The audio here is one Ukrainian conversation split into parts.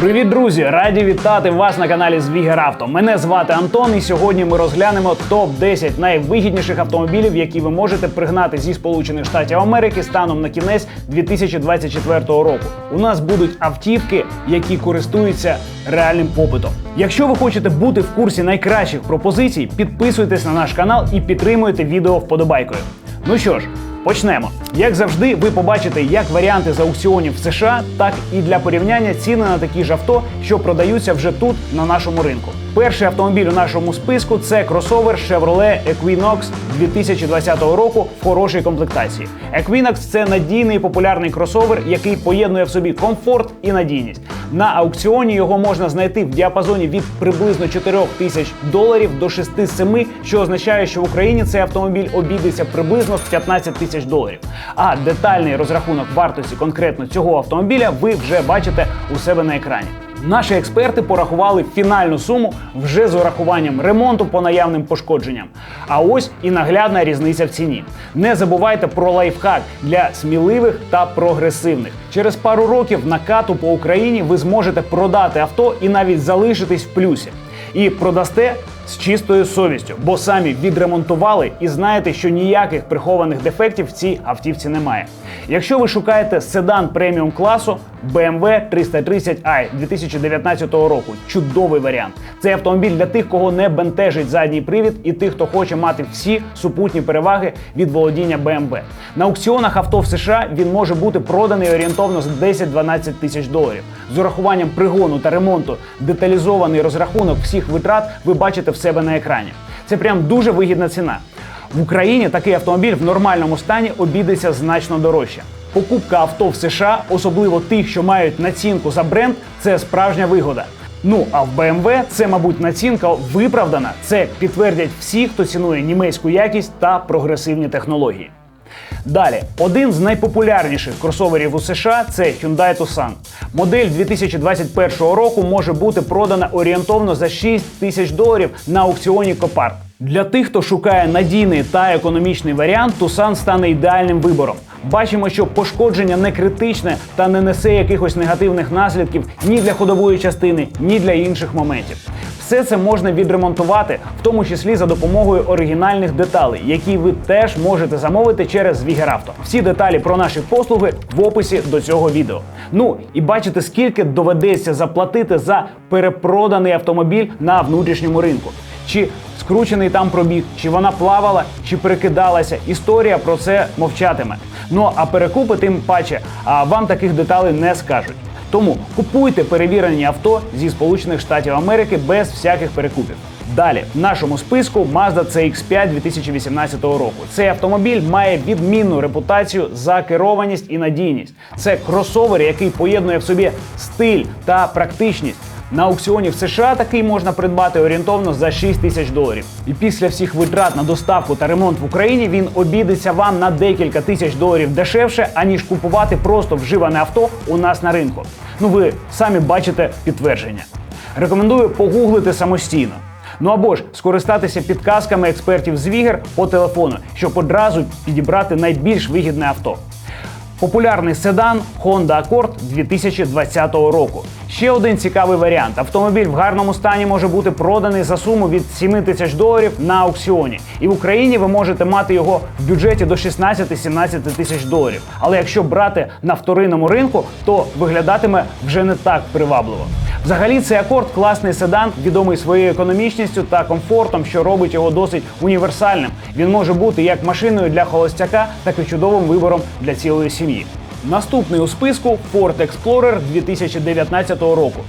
Привіт, друзі! Раді вітати вас на каналі Звігеравто. Мене звати Антон, і сьогодні ми розглянемо топ 10 найвигідніших автомобілів, які ви можете пригнати зі Сполучених Штатів Америки станом на кінець 2024 року. У нас будуть автівки, які користуються реальним попитом. Якщо ви хочете бути в курсі найкращих пропозицій, підписуйтесь на наш канал і підтримуйте відео вподобайкою. Ну що ж. Почнемо. Як завжди, ви побачите як варіанти з аукціонів в США, так і для порівняння ціни на такі ж авто, що продаються вже тут, на нашому ринку. Перший автомобіль у нашому списку це кросовер Chevrolet Equinox 2020 року в хорошій комплектації. Equinox – це надійний і популярний кросовер, який поєднує в собі комфорт і надійність. На аукціоні його можна знайти в діапазоні від приблизно 4 тисяч доларів до 6-7, що означає, що в Україні цей автомобіль обійдеться приблизно в 15 тисяч доларів. А детальний розрахунок вартості конкретно цього автомобіля ви вже бачите у себе на екрані. Наші експерти порахували фінальну суму вже з урахуванням ремонту по наявним пошкодженням. А ось і наглядна різниця в ціні. Не забувайте про лайфхак для сміливих та прогресивних. Через пару років накату по Україні ви зможете продати авто і навіть залишитись в плюсі. І продасте з чистою совістю, бо самі відремонтували і знаєте, що ніяких прихованих дефектів в цій автівці немає. Якщо ви шукаєте седан преміум класу BMW 330i 2019 року, чудовий варіант. Цей автомобіль для тих, кого не бентежить задній привід, і тих, хто хоче мати всі супутні переваги від володіння BMW. На аукціонах авто в США він може бути проданий орієнтовно за 10-12 тисяч доларів. З урахуванням пригону та ремонту деталізований розрахунок всіх витрат ви бачите в себе на екрані. Це прям дуже вигідна ціна. В Україні такий автомобіль в нормальному стані обійдеться значно дорожче. Покупка авто в США, особливо тих, що мають націнку за бренд, це справжня вигода. Ну а в BMW це, мабуть, націнка виправдана. Це підтвердять всі, хто цінує німецьку якість та прогресивні технології. Далі, один з найпопулярніших кросоверів у США це Hyundai Tucson. Модель 2021 року може бути продана орієнтовно за 6 тисяч доларів на аукціоні Copart. Для тих, хто шукає надійний та економічний варіант, Tucson стане ідеальним вибором. Бачимо, що пошкодження не критичне та не несе якихось негативних наслідків ні для ходової частини, ні для інших моментів. Все це можна відремонтувати, в тому числі за допомогою оригінальних деталей, які ви теж можете замовити через Вігеравто. Всі деталі про наші послуги в описі до цього відео. Ну і бачите, скільки доведеться заплатити за перепроданий автомобіль на внутрішньому ринку. Чи скручений там пробіг, чи вона плавала, чи перекидалася. Історія про це мовчатиме. Ну а перекупи тим паче, а вам таких деталей не скажуть. Тому купуйте перевірені авто зі Сполучених Штатів Америки без всяких перекупів. Далі в нашому списку Mazda CX-5 2018 року. Цей автомобіль має відмінну репутацію за керованість і надійність. Це кросовер, який поєднує в собі стиль та практичність. На аукціоні в США такий можна придбати орієнтовно за 6 тисяч доларів. І після всіх витрат на доставку та ремонт в Україні він обійдеться вам на декілька тисяч доларів дешевше, аніж купувати просто вживане авто у нас на ринку. Ну ви самі бачите підтвердження. Рекомендую погуглити самостійно. Ну або ж скористатися підказками експертів з Вігер по телефону, щоб одразу підібрати найбільш вигідне авто. Популярний седан Honda Accord 2020 року. Ще один цікавий варіант. Автомобіль в гарному стані може бути проданий за суму від 7 тисяч доларів на аукціоні. І в Україні ви можете мати його в бюджеті до 16-17 тисяч доларів. Але якщо брати на вторинному ринку, то виглядатиме вже не так привабливо. Взагалі, цей акорд класний седан, відомий своєю економічністю та комфортом, що робить його досить універсальним. Він може бути як машиною для холостяка, так і чудовим вибором для цілої сім'ї. Наступний у списку Ford Explorer 2019 року.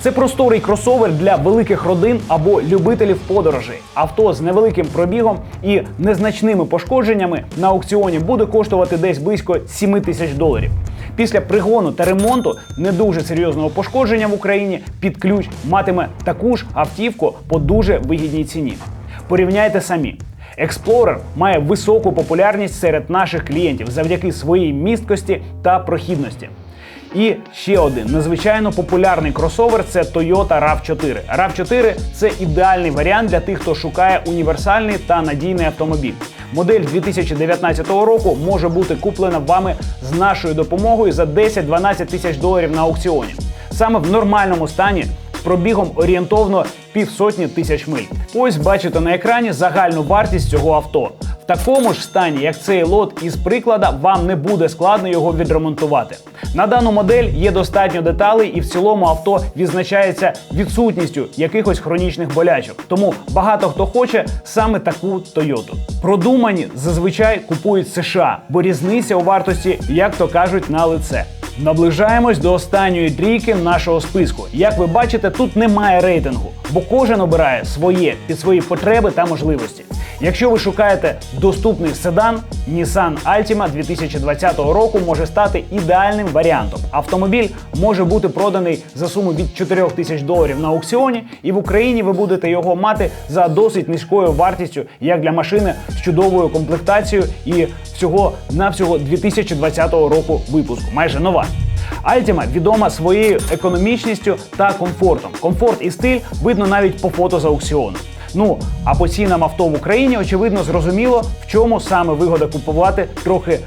Це просторий кросовер для великих родин або любителів подорожей. Авто з невеликим пробігом і незначними пошкодженнями на аукціоні буде коштувати десь близько 7 тисяч доларів. Після пригону та ремонту не дуже серйозного пошкодження в Україні під ключ матиме таку ж автівку по дуже вигідній ціні. Порівняйте самі. Explorer має високу популярність серед наших клієнтів завдяки своїй місткості та прохідності. І ще один надзвичайно популярний кросовер це Toyota RAV4. RAV4 – це ідеальний варіант для тих, хто шукає універсальний та надійний автомобіль. Модель 2019 року може бути куплена вами з нашою допомогою за 10-12 тисяч доларів на аукціоні. саме в нормальному стані пробігом орієнтовно півсотні тисяч миль. Ось бачите на екрані загальну вартість цього авто. В такому ж стані, як цей лот із приклада, вам не буде складно його відремонтувати. На дану модель є достатньо деталей, і в цілому авто відзначається відсутністю якихось хронічних болячок. Тому багато хто хоче саме таку Тойоту. Продумані зазвичай купують США, бо різниця у вартості, як то кажуть, на лице. Наближаємось до останньої трійки нашого списку. Як ви бачите, тут немає рейтингу, бо кожен обирає своє під свої потреби та можливості. Якщо ви шукаєте доступний седан, Nissan Altima 2020 року може стати ідеальним варіантом. Автомобіль може бути проданий за суму від 4 тисяч доларів на аукціоні, і в Україні ви будете його мати за досить низькою вартістю, як для машини з чудовою комплектацією і всього навсього 2020 року випуску. Майже нова. Altima відома своєю економічністю та комфортом. Комфорт і стиль видно навіть по фото з аукціону. Ну а по цінам авто в Україні очевидно зрозуміло, в чому саме вигода купувати трохи е,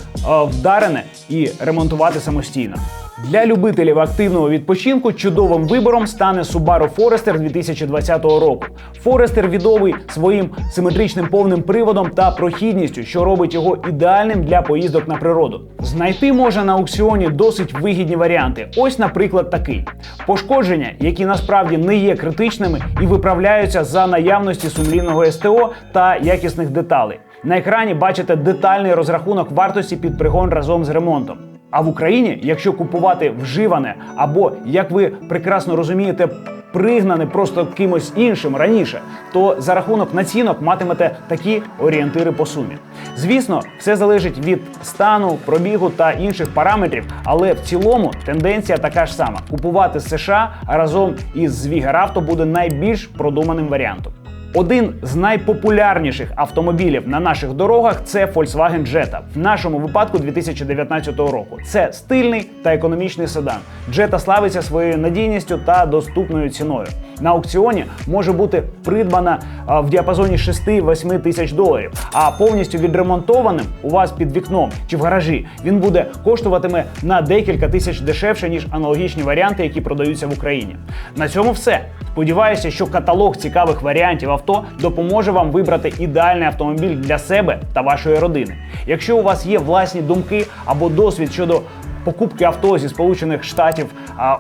вдарене і ремонтувати самостійно. Для любителів активного відпочинку чудовим вибором стане Subaru Forester 2020 року. Forester відомий своїм симетричним повним приводом та прохідністю, що робить його ідеальним для поїздок на природу. Знайти можна на аукціоні досить вигідні варіанти. Ось, наприклад, такий: пошкодження, які насправді не є критичними і виправляються за наявності сумлінного СТО та якісних деталей. На екрані бачите детальний розрахунок вартості під пригон разом з ремонтом. А в Україні, якщо купувати вживане, або як ви прекрасно розумієте, пригнане просто кимось іншим раніше, то за рахунок націнок матимете такі орієнтири по сумі. Звісно, все залежить від стану, пробігу та інших параметрів, але в цілому тенденція така ж сама: купувати США разом із Звігеравто буде найбільш продуманим варіантом. Один з найпопулярніших автомобілів на наших дорогах це Volkswagen Jetta. В нашому випадку 2019 року. Це стильний та економічний седан. Jetta славиться своєю надійністю та доступною ціною. На аукціоні може бути придбана в діапазоні 6-8 тисяч доларів. А повністю відремонтованим у вас під вікном чи в гаражі він буде коштуватиме на декілька тисяч дешевше ніж аналогічні варіанти, які продаються в Україні. На цьому все. Сподіваюся, що каталог цікавих варіантів авто допоможе вам вибрати ідеальний автомобіль для себе та вашої родини. Якщо у вас є власні думки або досвід щодо покупки авто зі Сполучених Штатів,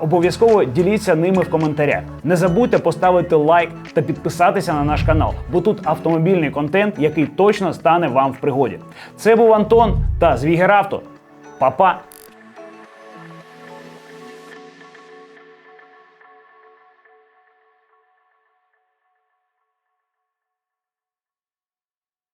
обов'язково діліться ними в коментарях. Не забудьте поставити лайк та підписатися на наш канал, бо тут автомобільний контент, який точно стане вам в пригоді. Це був Антон та Звігеравто. Па-па!